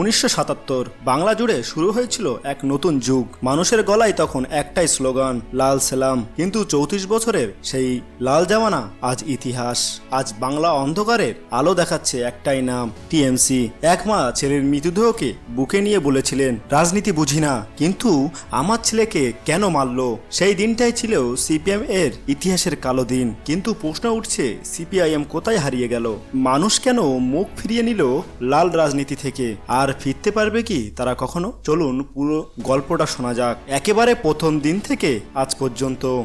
উনিশশো সাতাত্তর বাংলা জুড়ে শুরু হয়েছিল এক নতুন যুগ। মানুষের গলায় তখন একটাই স্লোগান, লাল সেলাম। কিন্তু চৌত্রিশ বছরের সেই লাল জামানা আজ ইতিহাস। আজ বাংলা অন্ধকারের আলো দেখাচ্ছে একটাই নাম, টিএমসি। এক মা ছেলের মৃতদেহকে বুকে নিয়ে বলেছিলেন, রাজনীতি বুঝি না। কিন্তু আমার ছেলেকে কেন মারলো? সেই দিনটাই ছিল সিপিএম এর ইতিহাসের কালো দিন। কিন্তু প্রশ্ন উঠছে, সিপিআইএম কোথায় হারিয়ে গেল? মানুষ কেন মুখ ফিরিয়ে নিল লাল রাজনীতি থেকে? আর ফিরতে পারবে কি? তারা কখনো? চলুন পুরো গল্পটা শোনা যাক। একেবারে প্রথম দিন থেকে আজ পর্যন্ত।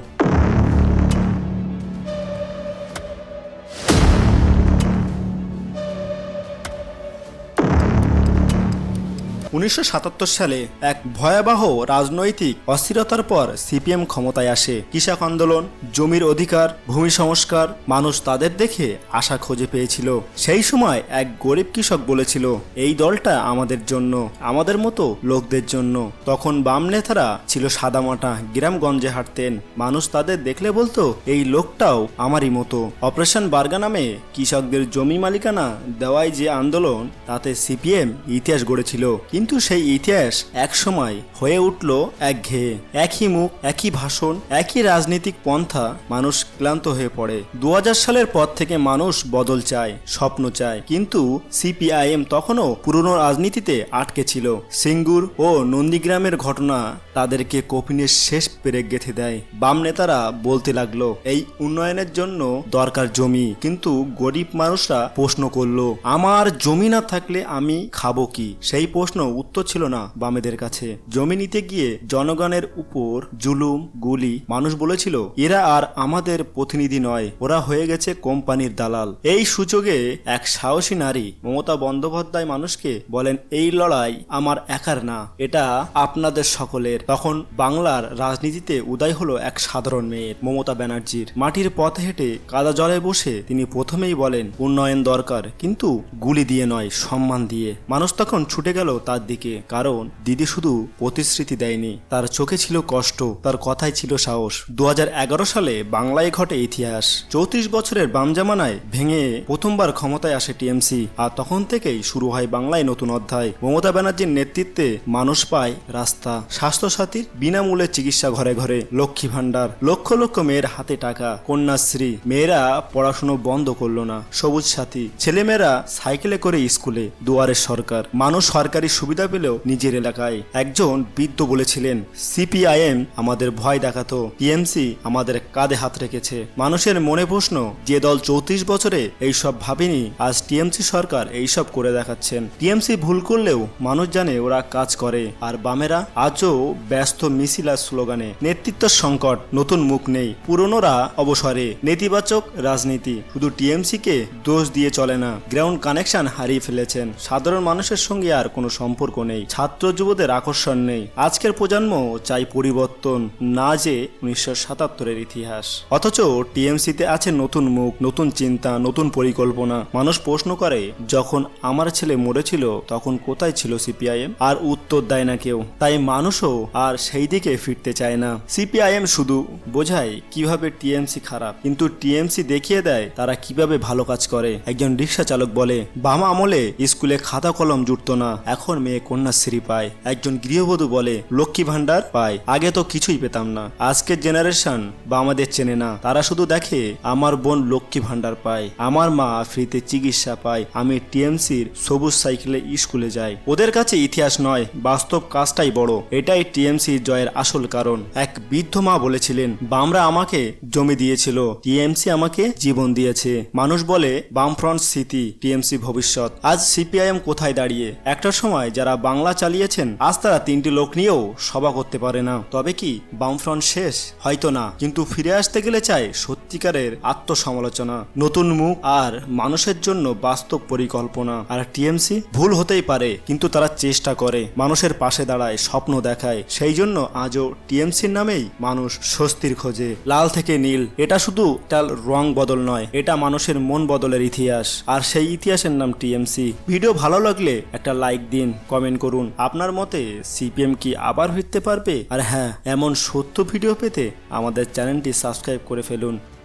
উনিশশো সাতাত্তর সালে এক ভয়াবহ রাজনৈতিক অস্থিরতার পর সিপিএম ক্ষমতায় আসে। কৃষক আন্দোলন, জমির অধিকার, ভূমি সংস্কার, মানুষ তাদের দেখে আশা খুঁজে পেয়েছিল। সেই সময় এক গরিব কৃষক বলেছিল, এই দলটা আমাদের জন্য, আমাদের মতো লোকদের জন্য। তখন বাম নেতারা ছিল সাদামাটা গ্রামগঞ্জে হাঁটতেন। মানুষ তাদের দেখলে বলতো, এই লোকটাও আমারই মতো। অপারেশন বার্গা নামে কৃষকদের জমি মালিকানা দেওয়ায় যে আন্দোলন, তাতে সিপিএম ইতিহাস গড়েছিল। কিন্তু সেই ইতিহাস একসময় হয়ে উঠল একঘেয়ে একই মুখ, একই ভাষণ, একই রাজনৈতিক পন্থা মানুষ ক্লান্ত হয়ে পড়ে। দু হাজার সালের পর থেকে মানুষ বদল চায়, স্বপ্ন চায়। কিন্তু সিপিআইএম তখনও পুরনো রাজনীতিতে আটকে ছিল। সিঙ্গুর ও নন্দীগ্রামের ঘটনা তাদেরকে কপিনের শেষ পেরে গেঁথে দেয়। বাম নেতারা বলতে লাগল, এই উন্নয়নের জন্য দরকার জমি। কিন্তু গরিব মানুষরা প্রশ্ন করল, আমার জমি না থাকলে আমি খাব কি সেই প্রশ্ন উত্তর ছিল না বামেদের কাছে। জমি নিতে গিয়ে জনগণের উপর জুলুম, গুলি মানুষ বলেছিল, এরা আর আমাদের প্রতিনিধি নয়, ওরা হয়ে গেছে কোম্পানির দালাল। এই সুযোগে এক সাহসী নারী মমতা বন্দ্যোপাধ্যায় মানুষকে বলেন, এই লড়াই আমার একার না, এটা আপনাদের সকলের। তখন বাংলার রাজনীতিতে উদয় হলো এক সাধারণ মেয়ের, মমতা ব্যানার্জির। মাটির পথে হেঁটে কাদা জলে বসে তিনি প্রথমেই বলেন, উন্নয়ন দরকার, কিন্তু গুলি দিয়ে নয়, সম্মান দিয়ে। মানুষ তখন ছুটে গেল তার দিকে, কারণ দিদি শুধু প্রতিশ্রুতি দেয়নি। তার চোখে ছিল কষ্ট, তার কথায় ছিল সাহস। দু হাজার এগারো সালে বাংলায় ঘটে ইতিহাস। চৌত্রিশ বছরের বাম জামানায় ভেঙে প্রথমবার ক্ষমতায় আসে টিএমসি। আর তখন থেকেই শুরু হয় বাংলায় নতুন অধ্যায়। মমতা ব্যানার্জির নেতৃত্বে মানুষ পায় রাস্তা। স্বাস্থ্যসাথীর বিনামূল্যে চিকিৎসা ঘরে ঘরে। লক্ষ্মী ভাণ্ডার, লক্ষ লক্ষ মেয়ের হাতে টাকা। কন্যাশ্রী, মেয়েরা পড়াশুনো বন্ধ করল না। সবুজ সাথী, ছেলেমেয়েরা সাইকেলে করে স্কুলে। দুয়ারের সরকার। মানুষ সরকারি সুবিধা পেলেও নিজের এলাকায় একজন বৃদ্ধ বলেছিলেন, সিপিআইএম আমাদের ভয় দেখাতো, টিএমসি আমাদের কাঁধে হাত রেখেছে। মানুষের মনে প্রশ্ন, যে দল চৌত্রিশ বছরে এইসব ভাবেনি, আজ টিএমসি সরকার এইসব করে দেখাচ্ছেন। টিএমসি ভুল করলেও মানুষ জানে ওরা কাজ করে, আর বামেরা আজও ব্যস্ত মিছিল আর স্লোগানে, নেতৃত্ব সংকট, নতুন মুখ নেই, পুরনোরা অবসরে, নেতিবাচক রাজনীতি, শুধু টিএমসি কে দোষ দিয়ে চলে না। গ্রাউন্ড কানেকশন হারিয়ে ফেলেছেন। সাধারণ মানুষের সঙ্গে আর কোনো সম্পর্ক নেই, ছাত্র যুবদের আকর্ষণ নেই। আজকের প্রজন্ম চাই পরিবর্তন, না যে উনিশশো সাতাত্তরের ইতিহাস। অথচ টিএমসিতে আছে নতুন মুখ, নতুন চিন্তা, নতুন পরিকল্পনা। মানুষ প্রশ্ন করে, যখন আমার ছেলে মরেছিল, তখন কোথায় ছিল সিপিআইএম? আর উত্তর দেয় না কেউ। তাই মানুষও আর সেই দিকে ফিরতে চায় না। সিপিআইএম শুধু বোঝায় কীভাবে টিএমসি খারাপ, কিন্তু টিএমসি দেখিয়ে দেয় তারা কীভাবে ভালো কাজ করে। একজন রিক্সা চালক বলে, বামা আমলে স্কুলে খাতা কলম জুটতো না, এখন মেয়ে কন্যাশ্রী পায়। একজন গৃহবধূ বলে, লক্ষ্মী ভান্ডার পায়। আগে তো কিছুই পেতাম না। আজকের জেনারেশন বা আমাদের চেনে না। তারা শুধু দেখে, আমার বোন লক্ষ্মী ভান্ডার পায়। আমার মা ফ্রিতে চিকিৎসা পায়। আমি টিএমসির সবুজ সাইকেলে স্কুলে যাই। ওদের কাছে ইতিহাস নয়, বাস্তব কাজটাই বড়। এটাই টিএমসি জয়ের আসল কারণ। এক বৃদ্ধ মা বলেছিলেন, বামরা আমাকে জমি দিয়েছিল। টিএমসি আমাকে জীবন দিয়েছে। মানুষ বলে, বামফ্রন্ট স্মৃতি, টিএমসি ভবিষ্যৎ। আজ সিপিআইএম কোথায় দাঁড়িয়ে? একটা সময় যারা বাংলা চালিয়েছেন, আজ তারা তিনটি লোক নিয়েও সভা করতে পারে না। তবে কি, বামফ্রন্ট শেষ? হয়তো না। কিন্তু ফিরে আসতে গেলে চায় সত্যিকারের আত্মসমালোচনা। নতুন মুখ আর মানুষের জন্য বাস্তব পরিকল্পনা। আর টিএমসি ভুল হতেই পারে, কিন্তু তারা চেষ্টা করে। মানুষের পাশে দাঁড়ায়, স্বপ্ন দেখায়। সেই জন্য আজও টিএমসির নামেই মানুষ স্বস্তির খোঁজে। লাল থেকে নীল, এটা শুধু তার রং বদল নয়, এটা মানুষের মন বদলের ইতিহাস। আর সেই ইতিহাসের নাম টিএমসি। ভিডিও ভালো লাগলে একটা লাইক দিন। কমেন্ট করুন। আপনার মতে সিপিএম কি আবার ফিরতে পারবে? আর হ্যাঁ এমন সত্য ভিডিও পেতে আমাদের চ্যানেলটি সাবস্ক্রাইব করে ফেলুন।